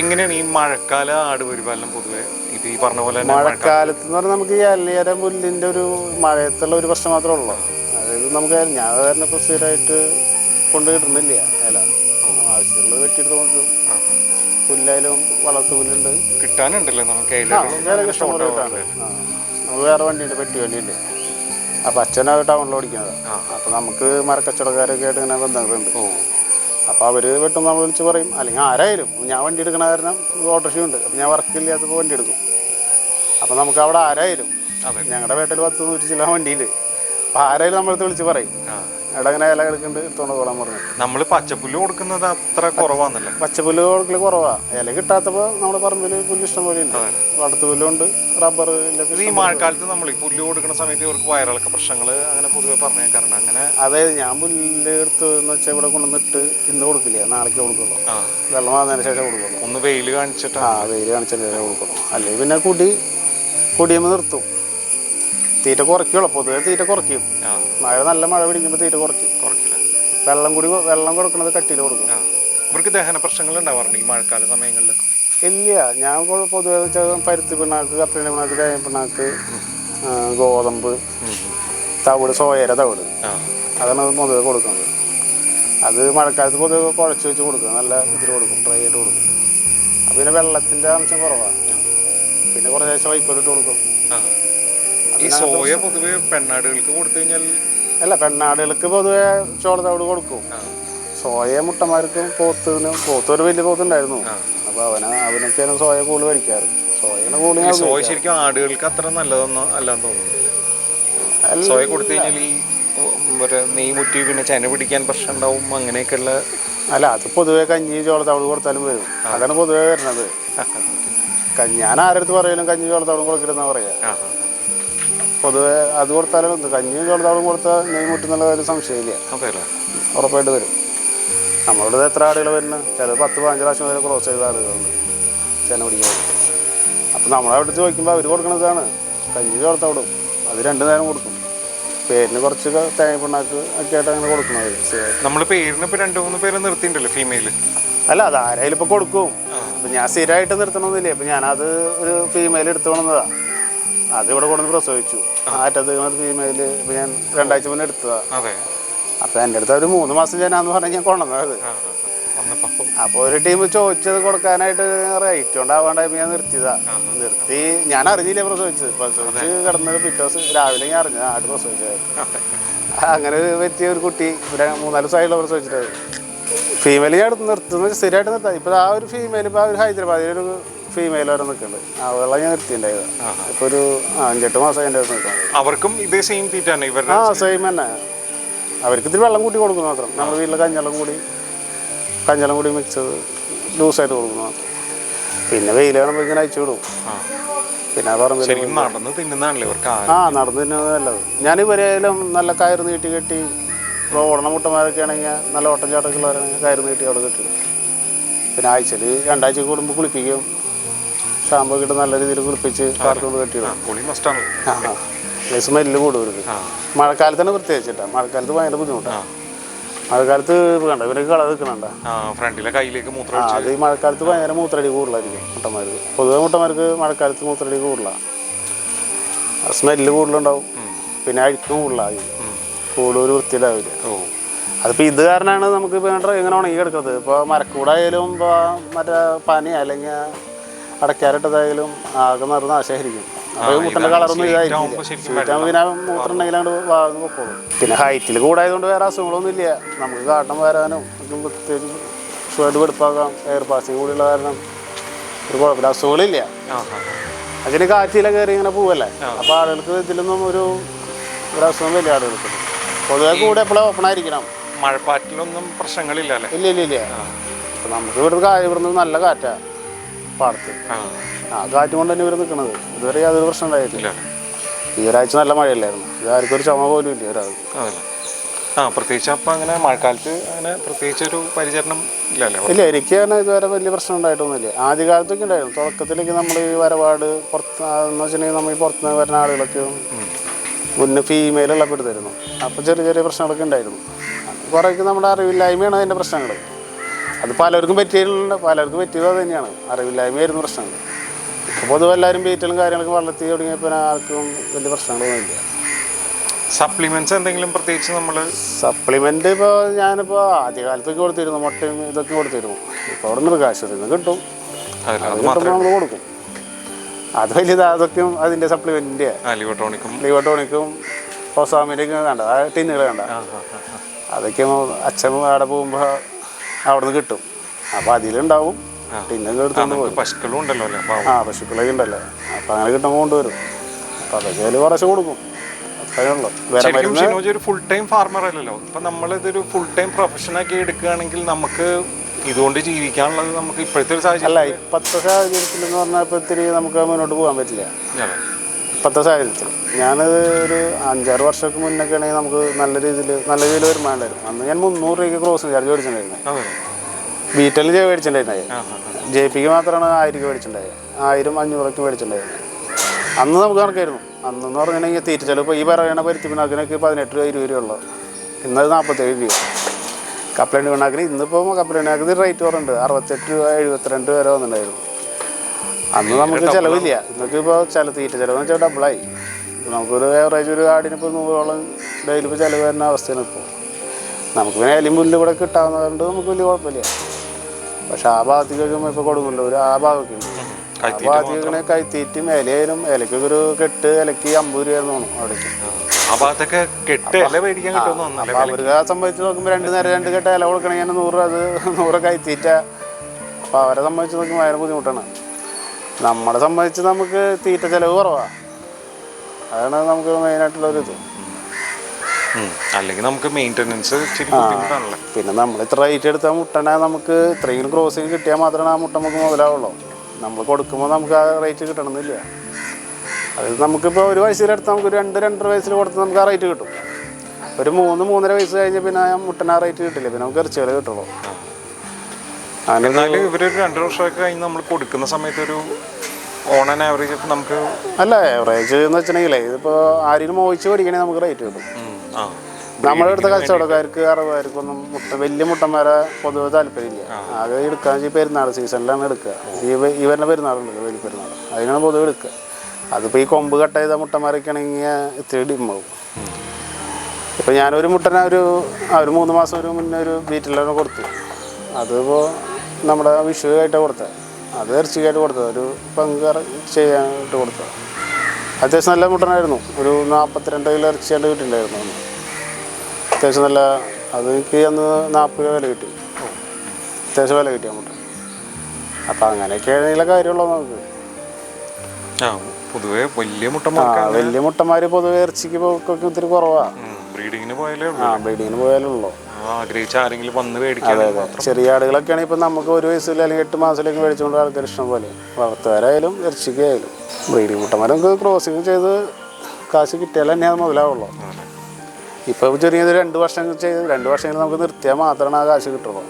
എങ്ങനെയാണ് ഈ മഴക്കാല ആട് പരിപാലനം പൊതുവെ? ഇത് ഈ പറഞ്ഞ പോലെ തന്നെ മഴക്കാലത്ത് എന്ന് പറഞ്ഞാൽ നമുക്ക് ഈ അല്ലിയര പുല്ലിന്റെ ഒരു മഴയത്തുള്ള ഒരു പ്രശ്നം മാത്രമേ ഉള്ളൂ. അതായത് നമുക്ക് ഞാൻ കാരണം ഇപ്പോൾ സ്ഥിരമായിട്ട് കൊണ്ട് കിട്ടുന്നില്ല ഇല. ആവശ്യമുള്ളത് വെട്ടിയെടുത്ത് നോക്കും പുല്ലായാലും വളർത്തു പുല്ലുണ്ട്. കിട്ടാനുണ്ടല്ലേ നമുക്ക് നമുക്ക് വേറെ വണ്ടിയുണ്ട് പെട്ടി വണ്ടിയുണ്ട് അപ്പോൾ അച്ഛനാണ് ടൗണിൽ ഓടിക്കുന്നത്. അപ്പോൾ നമുക്ക് മരക്കച്ചവടക്കാരൊക്കെ ആയിട്ട് ഇങ്ങനെ ബന്ധങ്ങളുണ്ട് ഓ. അപ്പോൾ അവർ പെട്ടെന്ന് നമ്മൾ വിളിച്ച് പറയും അല്ലെങ്കിൽ ആരായാലും ഞാൻ വണ്ടി എടുക്കണ കാരണം ഓട്ടോറിക്ഷ ഉണ്ട് അപ്പോൾ ഞാൻ വർക്കില്ലാത്തപ്പോൾ വണ്ടി എടുക്കും. അപ്പോൾ നമുക്ക് അവിടെ ആരായാലും ഞങ്ങളുടെ വീട്ടിൽ പത്ത് നൂറ്റി ചില വണ്ടിയിൽ അപ്പോൾ ആരായാലും നമ്മളടുത്ത് വിളിച്ച് പറയും. ഇങ്ങനെ ഇല കിടക്കുന്നുണ്ട് എടുത്തോണ്ട് പറഞ്ഞു. നമ്മൾ പച്ചപ്പുല്ല് കൊടുക്കുന്നത് അത്ര കുറവാന്നല്ലേ? പച്ചപ്പുല്ല് കൊടുക്കൽ കുറവാണ് ഇല കിട്ടാത്തപ്പോൾ നമ്മുടെ പറമ്പിൽ പുല്ല് ഇഷ്ടം പോലെ ഉണ്ട്. വളർത്തു പുല്ലുണ്ട് റബ്ബർ ഈ മഴക്കാലത്ത് നമ്മൾ ഈ പുല്ല് കൊടുക്കുന്ന സമയത്ത് ഇവർക്ക് വയറിളക്ക പ്രശ്നങ്ങൾ അങ്ങനെ പൊതുവെ പറഞ്ഞേക്കാറുണ്ട്. അങ്ങനെ അതായത് ഞാൻ പുല്ല് എടുത്ത് എന്ന് വെച്ചാൽ ഇവിടെ കൊണ്ടുവന്നിട്ട് ഇന്ന് കൊടുക്കില്ല. നാളേക്ക് കൊടുക്കുള്ളൂ. വെള്ളം വന്നതിന് ശേഷം കൊടുക്കുള്ളൂ. ഒന്ന് വെയിൽ കാണിച്ചിട്ട് ആ വെയിൽ കാണിച്ചല്ലേ കൊടുക്കുള്ളൂ. അല്ലെങ്കിൽ പിന്നെ കുടി കുടിയുമ്പോൾ നിർത്തും. തീറ്റ കുറയ്ക്കുള്ളൂ പൊതുവെ തീറ്റ കുറയ്ക്കും. മഴ നല്ല മഴ പിടിക്കുമ്പോൾ തീറ്റ കുറയ്ക്കും. കുറയ്ക്കില്ല. വെള്ളം കൂടി വെള്ളം കൊടുക്കുന്നത് കട്ടിയിൽ കൊടുക്കും. ഇവർക്ക് ദഹന പ്രശ്നങ്ങൾ ഉണ്ടാവാറുണ്ട് ഈ മഴക്കാല സമയങ്ങളിൽ ഇല്ല ഞാൻ പൊതുവെ വെച്ചാൽ പരുത്തി പിണ്ണാക്ക് കപ്പലിന്റെ പിണ്ണാക്ക് തേങ്ങ പിണ്ണാക്ക് ഗോതമ്പ് തവിട് സോയര തവിട്. അതാണ് പൊതുവെ കൊടുക്കുന്നത്. അത് മഴക്കാലത്ത് പൊതുവെ കുഴച്ച് വെച്ച് കൊടുക്കും. നല്ല ഇതിൽ കൊടുക്കും ഡ്രൈ ആയിട്ട് കൊടുക്കും. അപ്പം പിന്നെ വെള്ളത്തിന്റെ അംശം കുറവാണ് പിന്നെ കുറച്ച് ദിവസം വൈക്കോലിട്ട് കൊടുക്കും. ഈ സോയ പൊതുവെ പെണ്ണാടുകൾക്ക് കൊടുത്തു കഴിഞ്ഞാൽ അല്ല പെണ്ണാടുകൾക്ക് പൊതുവെ ചോളത്തവിട് കൊടുക്കും. സോയ മുട്ടന്മാർക്കും പോത്തിന് പോത്ത് ഒരു വലിയ പോത്തുണ്ടായിരുന്നു. അപ്പൊ അവന് അവനൊക്കെയാണ് സോയ കൂടുതൽ കഴിക്കാറ് സോയയുടെ കൂടുതൽ സോയ ശരിക്കും ആടുകൾക്ക് അത്ര നല്ലതൊന്നും അല്ലാന്ന് തോന്നുന്നു സോയ കൊടുത്തു കഴിഞ്ഞാൽ ഈ നെയ് മുറ്റി പിന്നെ ചെന പിടിക്കാൻ പ്രശ്നം ഉണ്ടാവും അങ്ങനെയൊക്കെയുള്ള അല്ല അത് പൊതുവെ കഞ്ഞി ചോളത്തവിട് കൊടുത്താലും വരും. അതാണ് പൊതുവെ വരുന്നത്. (laughs) ഞാൻ ആരടുത്ത് പറയലും കഞ്ഞി ചോളത്തവിടും കൊടുക്കരുതെന്നാ പറയാ. പൊതുവെ അത് കൊടുത്താലും എന്ത് കഞ്ഞി ചെറുതാളും കൊടുത്താൽ നെയ് മുട്ടുന്നുള്ള ഒരു സംശയമില്ല. ഉറപ്പായിട്ട് വരും. നമ്മളോട് എത്ര ആടുകൾ വരുന്നത് ചിലത് പത്ത് പതിനഞ്ച് പ്രാവശ്യം വരെ ക്രോസ് ചെയ്ത ആളുകളുണ്ട് ചെന പിടിക്കാൻ. അപ്പം നമ്മളവിടെ ചോദിക്കുമ്പോൾ അവർ കൊടുക്കണതാണ് കഞ്ഞി ചോളത്തവിടും അത് രണ്ട് നേരം കൊടുക്കും. പേരിന് കുറച്ച് തേങ്ങ പിണ്ണാക്ക് ഒക്കെ ആയിട്ട് അങ്ങനെ കൊടുക്കണം അവർ നമ്മൾ പേരിന് ഇപ്പൊ രണ്ട് മൂന്ന് പേര് നിർത്തിയിട്ടുണ്ടല്ലോ ഫീമെയിൽ അല്ല അത് ആരായാലും ഇപ്പോൾ കൊടുക്കും. ഇപ്പം ഞാൻ സ്ഥിരമായിട്ട് നിർത്തണമെന്നില്ലേ ഇപ്പം ഞാനത് ഒരു ഫീമെയിൽ എടുത്തു കൊണ്ടതാ അത് ഇവിടെ കൊണ്ടുവന്ന് പ്രസവിച്ചു. ആറ്റത്ത് ഒരു ഫീമെയിൽ ഞാൻ രണ്ടാഴ്ച മുന്നേ എടുത്തതാ. അപ്പൊ എന്റെ അടുത്ത് ഒരു മൂന്ന് മാസം ഞാനാന്ന് പറഞ്ഞാൽ ഞാൻ കൊണ്ടുവന്നത്. അപ്പൊ. അപ്പോൾ ഒരു ടീം ചോദിച്ചത് കൊടുക്കാനായിട്ട് റേറ്റ് ഉണ്ടാവാണ്ടായപ്പോൾ ഞാൻ നിർത്തിയതാ. നിർത്തി. ഞാൻ അറിഞ്ഞില്ല പ്രസവിച്ചത്. പ്രസവിച്ച് കിടന്നത് പിറ്റേ ദിവസം രാവിലെ ഞാൻ അറിഞ്ഞത് ആട് പ്രസവിച്ചത്. അങ്ങനെ പറ്റിയ ഒരു കുട്ടി ഇവിടെ മൂന്നാൽ ദിവസമായുള്ള പ്രസവിച്ചിട്ടുണ്ട് ഫീമെയിൽ ഞാൻ നിർത്തുന്നത് സ്ഥിരമായിട്ട് നിർത്താം. ഇപ്പോൾ ആ ഒരു ഫീമെയിൽ ഇപ്പോൾ ആ ഒരു ഹൈദരാബാദിൽ ഒരു ഫീമെയിൽ വരെ നിൽക്കുന്നുണ്ട് അവളെ ഞാൻ നിർത്തിയിട്ടുണ്ടായത് ഇപ്പൊ ഒരു ആ, അഞ്ചെട്ട് മാസം എന്റെ നിൽക്കുന്നത് അവർക്കും ഇതേ സെയിം തീറ്റാണ് ഇവരുടെ ആ സെയിം തന്നെ. അവർക്ക് ഇതിൽ വെള്ളം കൂട്ടി കൊടുക്കുന്നു മാത്രം. നമ്മുടെ വീട്ടിലെ കഞ്ഞലം കൂടി കഞ്ഞലം കൂടി മിക്സ് ലൂസായിട്ട് കൊടുക്കുന്നു മാത്രം. പിന്നെ വെയിൽ കാണുമ്പോൾ ഇങ്ങനെ അയച്ചു വിടും. ആ. പിന്നെ ആ പറമ്പിൽ ശരിക്കും നടന്ന് തിന്നുന്നതാണല്ലേ ഇവർക്ക് ആ- ആ നടന്നു തിന്നുന്നത് നല്ലത്. ഞാൻ ഇവരേലും നല്ല കയറ് നീട്ടി കെട്ടി ഇപ്പോൾ ഓടണമുട്ടന്മാരൊക്കെ ആണെങ്കിൽ നല്ല ഓട്ടം ചാട്ടൊക്കെയുള്ളവരാണെങ്കിൽ കയറ് നീട്ടി അവിടെ കെട്ടിടും. പിന്നെ ആഴ്ചയിൽ രണ്ടാഴ്ച കൂടുമ്പോൾ കുളിപ്പിക്കും. ഷാമ്പു ഒക്കെ ഇട്ട് നല്ല രീതിയിൽ കുളിപ്പിച്ച് പാർത്തുകൊണ്ട് കെട്ടിയിടും ആ സ്മെല്ല് കൂടും മഴക്കാലത്ത് തന്നെ പ്രത്യേകിച്ചിട്ടാ മഴക്കാലത്ത് ഭയങ്കര ബുദ്ധിമുട്ടാണ് മഴക്കാലത്ത് കണ്ട? ഇവരൊക്കെ കളർ നിൽക്കണണ്ട ഫ്രണ്ടിലെ കയ്യിലേക്ക് മൂത്രം അത് ഈ മഴക്കാലത്ത് ഭയങ്കര മൂത്രടി കൂടുതലായിരിക്കും മുട്ടന്മാർക്ക്. പൊതുവെ മുട്ടന്മാർക്ക് മഴക്കാലത്ത് മൂത്രടി കൂടുതലാണ് സ്മെല്ല് കൂടുതലുണ്ടാവും. പിന്നെ അഴുക്കും കൂടുതലായി കൂടുതൽ വൃത്തിയിലാവില്ല. അതിപ്പോൾ ഇത് കാരണമാണ് നമുക്ക് ഇങ്ങനെ ഉണങ്ങി കിടക്കുന്നത് ഇപ്പോൾ മരക്കൂടായാലും ഇപ്പോൾ മറ്റേ പനി അല്ലെങ്കിൽ അടയ്ക്കാറിട്ടതായാലും ആകെ നിറ നാശമായിരിക്കും. അപ്പോൾ മുട്ടന്റെ കളറൊന്നും ഇതായിരിക്കും ചുറ്റാകുമ്പോൾ പിന്നെ വാങ്ങി പിന്നെ ഹൈറ്റിൽ കൂടായതുകൊണ്ട് വേറെ അസുഖങ്ങളൊന്നും ഇല്ല. നമുക്ക് കാട്ടം വരാനും പ്രത്യേകിച്ച് വെടുപ്പാക്കാം എയർ പാസിങ് കൂടിയുള്ള കാരണം ഒരു കുഴപ്പമില്ല. അസുഖങ്ങളില്ല. അതിന് കാറ്റിലെ കയറി ഇങ്ങനെ പോവല്ലേ? അപ്പോൾ ആളുകൾക്ക് ഇതിലൊന്നും ഒരു ഒരു അസുഖം വലിയ ആളുകൾക്ക്. പൊതുവെ കൂടെ എപ്പോഴും ഓപ്പൺ ആയിരിക്കണം? മഴപ്പാറ്റിലൊന്നും പ്രശ്നങ്ങളില്ല ഇല്ല ഇല്ല ഇല്ല. നമുക്ക് ഇവിടുന്ന് കാ ഇവിടുന്ന് നല്ല കാറ്റാ. പാടത്ത്. ആ. കാറ്റ് കൊണ്ട് തന്നെ ഇവർ നിൽക്കുന്നത് ഇതുവരെ യാതൊരു പ്രശ്നം ഉണ്ടായിട്ടില്ല. ഈ ഒരാഴ്ച നല്ല മഴയല്ലായിരുന്നു. ഇതാർക്കും ഒരു ചുമ പോലും ഇല്ല ഒരാൾ ആ പ്രത്യേകിച്ച് അപ്പം അങ്ങനെ മഴക്കാലത്ത് അങ്ങനെ പ്രത്യേകിച്ച് ഒരു പരിചരണം ഇല്ലല്ലോ? ഇല്ല എനിക്ക് തന്നെ ഇതുവരെ വലിയ പ്രശ്നം ഉണ്ടായിട്ടൊന്നുമില്ല. ആദ്യകാലത്തൊക്കെ ഉണ്ടായിരുന്നു. തുടക്കത്തിലേക്ക് നമ്മൾ ഈ വരപാട് പുറത്ത് എന്ന് വെച്ചിട്ടുണ്ടെങ്കിൽ നമ്മൾ ഈ പുറത്ത് നിന്ന് വരുന്ന ആളുകളൊക്കെ മുന്നേ ഫീമെയിൽ ഉള്ളപ്പെടുത്തായിരുന്നു അപ്പോൾ ചെറിയ ചെറിയ പ്രശ്നങ്ങളൊക്കെ ഉണ്ടായിരുന്നു. കുറേയൊക്കെ നമ്മുടെ അറിവില്ലായ്മയാണ് അതിന്റെ പ്രശ്നങ്ങൾ അത് പലർക്കും പറ്റിയിട്ടുണ്ട് പലർക്കും പറ്റിയത് അത് തന്നെയാണ്. അറിവില്ലായ്മയായിരുന്നു പ്രശ്നങ്ങൾ. ഇപ്പോൾ പൊതുവെ എല്ലാവരും ബീറ്റലും കാര്യങ്ങളൊക്കെ വളർത്തി തുടങ്ങിയപ്പോൾ ആർക്കും വലിയ പ്രശ്നങ്ങളൊന്നും ഇല്ല സപ്ലിമെന്റ്സ് എന്തെങ്കിലും പ്രത്യേകിച്ച് നമ്മൾ സപ്ലിമെന്റ് ഇപ്പോൾ ഞാനിപ്പോൾ ആദ്യകാലത്തൊക്കെ കൊടുത്തിരുന്നു മുട്ടയും ഇതൊക്കെ കൊടുത്തിരുന്നു. ഇപ്പോൾ അവിടെ മൃഗാശുപത്രിയിൽ നിന്ന് കിട്ടും. അത് കിട്ടുമ്പോൾ നമ്മൾ കൊടുക്കും. അത് വലിയത് അതൊക്കെ അതിന്റെ സപ്ലിമെന്റിന്റെ ലിവോട്ടോണിക്കും ലിവോട്ടോണിക്കും ഹോസാമിന്റെയൊക്കെ കണ്ട? ആ ടിന്നുകൾ ആ. അതൊക്കെ അച്ഛൻ അവിടെ പോകുമ്പോൾ അവിടെ നിന്ന് കിട്ടും. അപ്പോൾ അതിലുണ്ടാവും. പിന്നെ എടുത്തുകൊണ്ട് പശുക്കളും ഉണ്ടല്ലോ ആ പശുക്കളൊക്കെ ഉണ്ടല്ലോ. അപ്പോൾ അങ്ങനെ കിട്ടുമ്പോൾ കൊണ്ടുവരും. അപ്പോൾ അതൊക്കെ അതിൽ കുറച്ച് കൊടുക്കും. ഒരു ഫുൾ ടൈം ഫാർമർ അല്ലല്ലോ ഇപ്പൊ നമ്മളിതൊരു ഫുൾ ടൈം പ്രൊഫഷനാക്കി എടുക്കുകയാണെങ്കിൽ നമുക്ക് ഇതുകൊണ്ട് ജീവിക്കാനുള്ളത് നമുക്ക് ഇപ്പോഴത്തെ ഒരു സാഹചര്യം അല്ല ഇപ്പോഴത്തെ സാഹചര്യത്തിൽ എന്ന് പറഞ്ഞാൽ ഇത്തിരി നമുക്ക് മുന്നോട്ട് പോകാൻ പറ്റില്ല. ഇപ്പോഴത്തെ സാഹചര്യത്തിൽ. ഞാനത് ഒരു അഞ്ചാറ് വർഷമൊക്കെ മുന്നൊക്കെ ആണെങ്കിൽ നമുക്ക് നല്ല രീതിയിൽ നല്ല രീതിയിൽ വരുമാനം ഉണ്ടായിരുന്നു അന്ന് ഞാൻ മുന്നൂറ് രൂപയ്ക്ക് ക്രോസ് ചാർജ് മേടിച്ചിട്ടുണ്ടായിരുന്നു. ബീറ്റൽ ആ ജെ പിക്ക് മാത്രമാണ് ആയിരം രൂപ മേടിച്ചിട്ടുണ്ടായത്. ആയിരം അഞ്ഞൂറൊക്കെ മേടിച്ചിട്ടുണ്ടായിരുന്നു. അന്ന് നമുക്ക് കണക്കായിരുന്നു. അന്നെന്ന് പറഞ്ഞിട്ടുണ്ടെങ്കിൽ തീറ്റ ചിലപ്പോൾ ഇപ്പോൾ ഈ പറയണ പരുത്തി പിണ്ണാക്കിനൊക്കെ പതിനെട്ട് രൂപ ഇരുപത് രൂപ ഉള്ളു. ഇന്നത് നാൽപ്പത്തേഴ് രൂപ. കപ്പലണ്ടി പിണ്ണാക്കിന് ഇന്നിപ്പോൾ കപ്പലണ്ടി പിണ്ണാക്കിന് റേറ്റ് കുറവുണ്ട്. അറുപത്തെട്ട് രൂപ എഴുപത്തിരണ്ട് വരെ വന്നിട്ടുണ്ടായിരുന്നു. അന്ന് നമുക്ക് ചിലവില്ല. ഇന്നൊക്കെ ഇപ്പോൾ ചില തീറ്റ ചിലവ് വെച്ചാൽ ഡബിളായി നമുക്കൊരു ആവറേജ് ഒരു ആടിന് ഇപ്പോൾ നൂറോളം ഡെയിലി ഇപ്പോൾ ചിലവ് വരുന്ന അവസ്ഥയാണ് ഇപ്പോൾ നമുക്ക് പിന്നെ എലിയും കൂടെ കിട്ടാവുന്നത് കിട്ടാവുന്നതുകൊണ്ട് നമുക്ക് വലിയ കുഴപ്പമില്ല. പക്ഷെ ആ ഭാഗത്തേക്ക് ഇപ്പോൾ കൊടുക്കില്ല ഒരു ആ ഭാഗമൊക്കെ ഉണ്ട്. ആ ഭാഗത്തേക്ക് കൈത്തീറ്റും ഇലയായാലും ഇലക്കൊക്കെ ഒരു കെട്ട് ഇലക്ക് അമ്പത് രൂപയായിരുന്നു തോന്നും അവിടേക്ക്. ആ ഭാഗത്തൊക്കെ കെട്ട് ഇല മേടിക്കാൻ കിട്ടുമെന്ന് അപ്പോൾ അവർക്ക് ആ സംബന്ധിച്ച് നോക്കുമ്പോൾ രണ്ട് നേരം രണ്ട് കെട്ട ഇല കൊടുക്കണമെങ്കിൽ നൂറ് അത് നൂറ് കൈത്തീറ്റ. അപ്പോൾ അവരെ സംബന്ധിച്ച് നോക്കുമ്പോൾ ഭയങ്കര ബുദ്ധിമുട്ടാണ്. നമ്മളെ സംബന്ധിച്ച് നമുക്ക് തീറ്റ ചിലവ് കുറവാണ് അതാണ് നമുക്ക് മെയിനായിട്ടുള്ളൊരു ഇത്. അല്ലെങ്കിൽ നമുക്ക് മെയിന്റെനൻസ് പിന്നെ നമ്മൾ ഇത്ര റേറ്റ് എടുത്താൽ മുട്ടനെ നമുക്ക് ഇത്രയും ക്രോസിങ് കിട്ടിയാൽ മാത്രമേ ആ മുട്ട നമുക്ക് മുതലാവുള്ളൂ. നമ്മൾ കൊടുക്കുമ്പോൾ നമുക്ക് ആ റേറ്റ് കിട്ടണമെന്നില്ല അത് നമുക്കിപ്പോൾ ഒരു വയസ്സിലെടുത്ത് നമുക്ക് രണ്ട് രണ്ടര വയസ്സിൽ കൊടുത്ത് നമുക്ക് ആ റേറ്റ് കിട്ടും. ഒരു മൂന്ന് മൂന്നര വയസ്സ് കഴിഞ്ഞ് പിന്നെ ആ മുട്ടന റേറ്റ് കിട്ടില്ല. പിന്നെ നമുക്ക് ഇറച്ചികളെ കിട്ടുള്ളൂ. എന്നാലും ഇവരൊരു രണ്ട് വർഷമൊക്കെ കഴിഞ്ഞ് നമ്മൾ കൊടുക്കുന്ന സമയത്ത് ഒരു ഓൺ ആൻഡ് ആവറേജ് നമുക്ക് അല്ല ആവറേജ് എന്ന് വെച്ചിട്ടുണ്ടെങ്കിലേ ഇതിപ്പോ ആരെങ്കിലും മോഹിച്ച് പഠിക്കണേ നമുക്ക് റേറ്റ് കിട്ടും. നമ്മുടെ അടുത്ത കച്ചവടക്കാർക്ക് അറുപതായിരിക്കൊന്നും മുട്ട വലിയ മുട്ടന്മാരെ പൊതുവെ താല്പര്യമില്ല. അത് എടുക്കാൻ ഈ പെരുന്നാൾ സീസണിലാണ് എടുക്കുക. ഈ ഇവരുടെ പെരുന്നാളുണ്ട് വലിയ പെരുന്നാൾ. അതിനാണ് പൊതുവെ എടുക്കുക. അതിപ്പോൾ ഈ കൊമ്പ് കട്ട് ചെയ്ത മുട്ടന്മാരൊക്കെ ആണെങ്കിൽ ഇത്തിരി ഡിമ്മാവും. ഇപ്പം ഞാനൊരു മുട്ടനെ ഒരു ഒരു മൂന്ന് മാസം ഒരു മുന്നേ ഒരു ബീറ്റിലാണ് കൊടുത്തു. അതിപ്പോൾ നമ്മുടെ വിഷുവായിട്ട് കൊടുത്തത്. അത് ഇറച്ചിക്കായിട്ട് കൊടുത്തത്. ഒരു പങ്ക് ചെയ്യാനായിട്ട് കൊടുത്തത്. അത്യാവശ്യം നല്ല മുട്ടനായിരുന്നു. ഒരു നാൽപ്പത്തിരണ്ട് കിലോ ഇറച്ചിയാണ്ട് കിട്ടിയിട്ടുണ്ടായിരുന്നു അന്ന്. അത്യാവശ്യം നല്ല അത് എനിക്ക് അന്ന് നാൽപ്പത് രൂപ വില കിട്ടി. അത്യാവശ്യം വില കിട്ടിയ മുട്ട. അപ്പം അങ്ങനെയൊക്കെയാണെങ്കിലേ കാര്യമുള്ളൂ നമുക്ക്. പൊതുവെ വലിയ ആ മുട്ടന്മാർക്ക് വലിയ മുട്ടന്മാർ പൊതുവെ ഇറച്ചിക്ക് പോക്കൊക്കെ ഇത്തിരി കുറവാണ് ബ്രീഡിങ്ങിന് പോയാലേ ഉള്ളൂ ആ ബ്രീഡിങ്ങിന് പോയാലേ ഉള്ളൂ. ആ, ആഗ്രഹിച്ച ആരെങ്കിലും വന്ന് മേടിക്കാൻ ചെറിയ ആടുകളൊക്കെയാണ് ഇപ്പം നമുക്ക് ഒരു വയസ്സിൽ അല്ലെങ്കിൽ എട്ട് മാസത്തിലേക്ക് മേടിച്ചുകൊണ്ട് ആൾക്കാർ ഇഷ്ടം പോലെ. വളർത്തുകാരായാലും ഇറച്ചിക്കായാലും. ബ്രീഡിംഗ് മുട്ടന്മാരെ നമുക്ക് ക്രോസിങ് ചെയ്ത് കാശ് കിട്ടിയാൽ തന്നെ അത് മുതലാവുള്ളൂ. ഇപ്പോൾ ചെറിയത് രണ്ട് വർഷം ചെയ്ത് രണ്ട് വർഷം നമുക്ക് നിർത്തിയാൽ മാത്രമാണ് ആ കാശ് കിട്ടുള്ളൂ.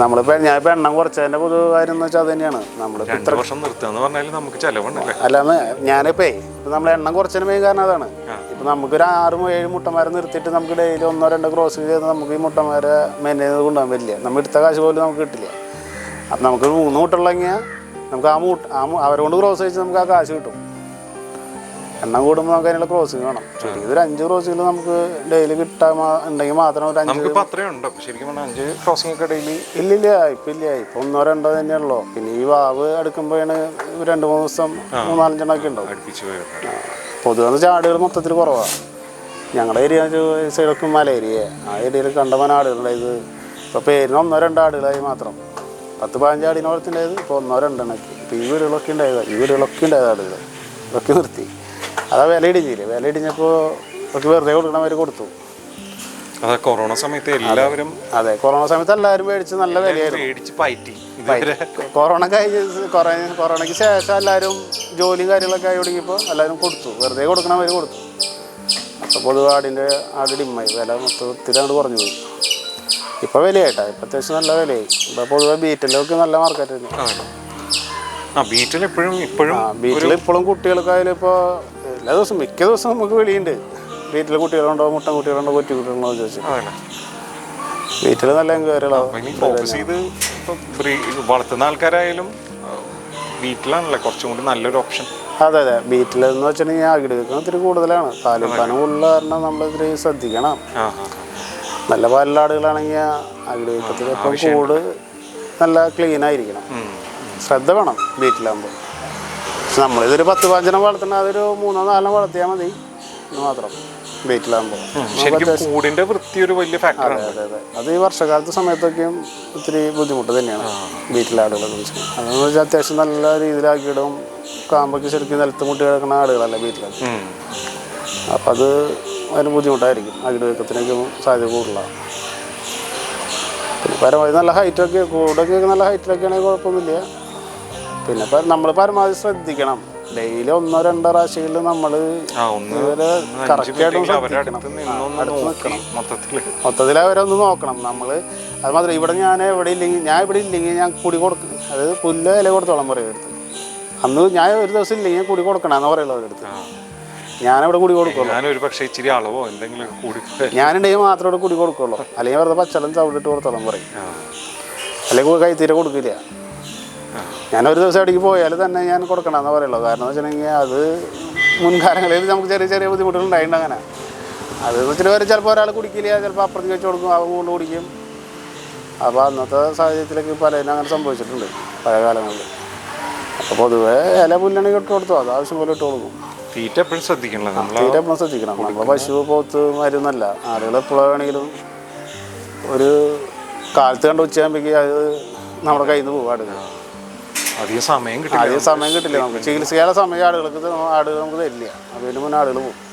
നമ്മളിപ്പോൾ ഞാനിപ്പോൾ എണ്ണം കുറച്ചതിന്റെ പൊതു കാര്യം എന്ന് വെച്ചാൽ അത് തന്നെയാണ്. നമ്മളിപ്പോൾ ഞാനിപ്പേ വർഷം നിർത്തുക പറഞ്ഞാൽ നമുക്ക് ചെലവുണ്ടല്ലേ? അല്ലാന്ന് ഞാനിപ്പോ ഇപ്പൊ നമ്മൾ എണ്ണം കുറച്ചതിന് മെയിൻ കാരണം അതാണ്. ഇപ്പൊ നമുക്കൊരു ആറും ഏഴ് മുട്ടന്മാരെ നിർത്തിയിട്ട് നമുക്ക് ഡെയിലി ഒന്നോ രണ്ടോ ക്രോസ് ചെയ്ത് നമുക്ക് ഈ മുട്ടന്മാരെ മെനേജ് ചെയ്ത് കൊണ്ടുപോകാൻ പറ്റില്ല. നമ്മൾ എടുത്ത കാശ് പോലും നമുക്ക് കിട്ടില്ല. അപ്പം നമുക്ക് മൂന്ന് മുട്ടുള്ളെങ്കിൽ നമുക്ക് ആ മൂട്ട് ആ കൊണ്ട് ക്രോസ് ചെയ്ത് നമുക്ക് ആ കാശ് കിട്ടും. എണ്ണം കൂടുമ്പോൾ നമുക്ക് അതിനുള്ള ക്രോസിങ് വേണം. ഇതൊരു ഒരു അഞ്ച് ക്രോസിങ്ങിൽ നമുക്ക് ഡെയിലി കിട്ടാൻ ഉണ്ടെങ്കിൽ മാത്രം ഒരു അഞ്ച് നമുക്കിപ്പോൾ അത്രയും ഉണ്ട്? ശരിക്കും പറഞ്ഞാൽ അഞ്ച് ക്രോസിംഗ് ഒക്കെ ഡെയിലി ഇല്ലില്ല ഇപ്പം ഇല്ല. ഇപ്പം ഒന്നോ രണ്ടോ തന്നെയുള്ളൂ പിന്നെ ഈ വാവ് എടുക്കുമ്പോഴാണ് രണ്ട് മൂന്ന് ദിവസം മൂന്നാലഞ്ചെണ്ണൊക്കെ ഉണ്ടാവും. പൊതുവെ ചാടുകൾ മൊത്തത്തിൽ കുറവാണ് ഞങ്ങളുടെ ഏരിയ സൈഡൊക്കെ മല ഏരിയ ആ ഏരിയയിൽ കണ്ടമാന ആടുകളുണ്ടായത് ഇപ്പോൾ പേരിന് ഒന്നോ രണ്ടോ ആടുകളായി മാത്രം. പത്ത് പതിനഞ്ച് ആടിനെ വളർത്തിണ്ടായത് ഇപ്പോൾ ഒന്നോ രണ്ടെണ്ണൊക്കെ. ഇപ്പോൾ ഈ വീടുകളൊക്കെ ഉണ്ടായതാണ് ഈ വീടുകളൊക്കെ ഉണ്ടായത് ആടുകൾ ഇതൊക്കെ നിർത്തി. അതാ വില വിലയിടിഞ്ഞപ്പോൾ ഒക്കെ വെറുതെ കൊടുക്കണവർ കൊടുത്തു. അതെ കൊറോണ സമയത്ത് എല്ലാവരും അതെ കൊറോണ സമയത്ത് എല്ലാവരും മേടിച്ച് നല്ല വിലയായിരുന്നു. കൊറോണ കഴിഞ്ഞ് കൊറോണ കൊറോണയ്ക്ക് ശേഷം എല്ലാവരും ജോലിയും കാര്യങ്ങളൊക്കെ ആയി തുടങ്ങിയപ്പോൾ എല്ലാവരും കൊടുത്തു. വെറുതെ കൊടുക്കണവർ കൊടുത്തു. അപ്പോൾ പൊതുവെ ആടിന്റെ ആട് ഡിമ്മായി. വില മൊത്തത്തിൽ അങ്ങോട്ട് കുറഞ്ഞു പോയി. ഇപ്പോൾ വിലയായിട്ടാ. ഇപ്പം അത്യാവശ്യം നല്ല വിലയായി. ഇപ്പോൾ പൊതുവെ ബീറ്റിലൊക്കെ നല്ല മാർക്കറ്റ് തന്നെ. ആ ബീറ്റിൽ ഇപ്പോഴും ആ ബീറ്റിൽ ഇപ്പോഴും കുട്ടികൾക്കായാലും ഇപ്പോൾ എല്ലാ ദിവസവും മിക്ക ദിവസവും നമുക്ക് വെളിയുണ്ട്. വീട്ടിലെ കുട്ടികളുണ്ടോ മുട്ട കുട്ടികളുണ്ടോ കൊച്ചു കുട്ടികളുണ്ടോ എന്ന് ചോദിച്ചു. വീട്ടിൽ നല്ല എൻക്വയറികളാവും വളർത്തുന്ന ആൾക്കാരായാലും വീട്ടിലാണല്ലേ കുറച്ചും കൂടി നല്ലൊരു ഓപ്ഷൻ അതെ അതെ. വീട്ടിലെന്ന് വെച്ചിട്ടുണ്ടെങ്കിൽ അകിടുവെക്കുന്ന ഇത്തിരി കൂടുതലാണ്. പാലുൽപ്പാനം ഉള്ള കാരണം നമ്മൾ ഇത്തിരി ശ്രദ്ധിക്കണം. നല്ല പാലാടുകളാണെങ്കിൽ ആഗ്രഹിക്കത്തിൽ എപ്പോഴും എപ്പം കൂട് നല്ല ക്ലീൻ ആയിരിക്കണം. ശ്രദ്ധ വേണം പക്ഷെ നമ്മളിതൊരു പത്ത് പതിനഞ്ചെണ്ണം വളർത്തണം അതൊരു മൂന്നോ നാലോ വളർത്തിയാൽ മതി. മാത്രം. ബീറ്റിലാകുമ്പോൾ ശരിക്കും കൂടിന്റെ വൃത്തി ഒരു വലിയ ഫാക്ടറാണ് അതെ അതെ അത്. ഈ വർഷകാലത്ത് സമയത്തൊക്കെയും ഇത്തിരി ബുദ്ധിമുട്ട് തന്നെയാണ് വീട്ടിലാടുകളെ വെച്ച് അതെന്ന് വെച്ചാൽ അത്യാവശ്യം നല്ല രീതിയിലാക്കിയിടും. കാമ്പൊക്കെ ശരിക്കും നിലത്ത് മുട്ടി കിടക്കുന്ന ആടുകളല്ല വീട്ടിലാണ് അപ്പം അത് അതിന് ബുദ്ധിമുട്ടായിരിക്കും. അകിടുവെക്കത്തിനൊക്കെ സാധ്യത കൂടുതലാണ് പരമാവധി നല്ല ഹൈറ്റൊക്കെ കൂടൊക്കെ നല്ല ഹൈറ്റിലൊക്കെ ആണെങ്കിൽ കുഴപ്പമൊന്നുമില്ല. പിന്നെ നമ്മൾ പരമാവധി ശ്രദ്ധിക്കണം. ഡെയിലി ഒന്നോ രണ്ടോ പ്രാവശ്യങ്ങളിൽ നമ്മൾ ഇവരെ കറക്റ്റായിട്ടും ശ്രദ്ധിക്കണം. മൊത്തത്തിൽ അവരൊന്ന് നോക്കണം. നമ്മൾ അത് മാത്രം ഇവിടെ ഞാൻ എവിടെ ഇല്ലെങ്കിൽ ഞാൻ ഇവിടെ ഇല്ലെങ്കിൽ ഞാൻ കുടി കൊടുക്കും അതായത് പുല്ല് ഇല കൊടുത്തോളം പറയും എടുത്ത് അന്ന് ഞാൻ ഒരു ദിവസം ഇല്ലെങ്കിൽ കുടി കൊടുക്കണമെന്ന് പറയുള്ളൂ അവരെടുത്ത് ഞാനിവിടെ കുടി കൊടുക്കുള്ളൂ. ഞാനൊരു പക്ഷേ ഇച്ചിരി അളവോ എന്തെങ്കിലും കൂടി ഞാനുണ്ടെങ്കിൽ മാത്രം ഇവിടെ കുടി കൊടുക്കുള്ളൂ. അല്ലെങ്കിൽ വെറുതെ പച്ചളം ചവിട്ടിട്ട് കൊടുത്തോളം പറയും. അല്ലെങ്കിൽ കൈത്തീരെ കൊടുക്കില്ല. ഞാൻ ഒരു ദിവസം ഇടയ്ക്ക് പോയാൽ തന്നെ ഞാൻ കൊടുക്കണമെന്ന് പറയുള്ളൂ. കാരണം എന്ന് വെച്ചിട്ടുണ്ടെങ്കിൽ അത് മുൻകാലങ്ങളിൽ നമുക്ക് ചെറിയ ചെറിയ ബുദ്ധിമുട്ടുകൾ ഉണ്ടായിട്ടുണ്ട് അങ്ങനെ. അത് വെച്ചിട്ട് വരെ ചിലപ്പോൾ ഒരാൾ കുടിക്കില്ല ചിലപ്പോൾ അപ്പുറത്തേക്ക് വെച്ച് കൊടുക്കും അവൻ കൊണ്ട് കുടിക്കും. അപ്പോൾ അന്നത്തെ സാഹചര്യത്തിലേക്ക് പലതിനും അങ്ങനെ സംഭവിച്ചിട്ടുണ്ട് പല കാലങ്ങളിൽ. അപ്പോൾ പൊതുവേ ഇല പുല്ലാണെങ്കിൽ ഇട്ട് കൊടുത്തു. അത് ആവശ്യം പോലെ ഇട്ട് കൊടുക്കും. തീറ്റ എപ്പോഴും ശ്രദ്ധിക്കണം തീറ്റ എപ്പോഴും ശ്രദ്ധിക്കണം. നമ്മൾ പശു പോത്ത് മരുന്നല്ല. ആളുകൾ എപ്പോഴും വേണമെങ്കിലും ഒരു കാലത്ത് കണ്ട് ഉച്ചയാകുമ്പോഴേക്കും അത് നമ്മുടെ കയ്യിൽ നിന്ന് പോകും ആടുകൾ അധികം സമയം കിട്ടില്ല അധികം സമയം കിട്ടില്ല നമുക്ക്. ചികിത്സിക്കാനുള്ള സമയം ആടുകൾക്ക് ത- ആടുകൾ നമുക്ക് തരില്ല. അതിന് മുന്നേ ആടുകൾ പോകും.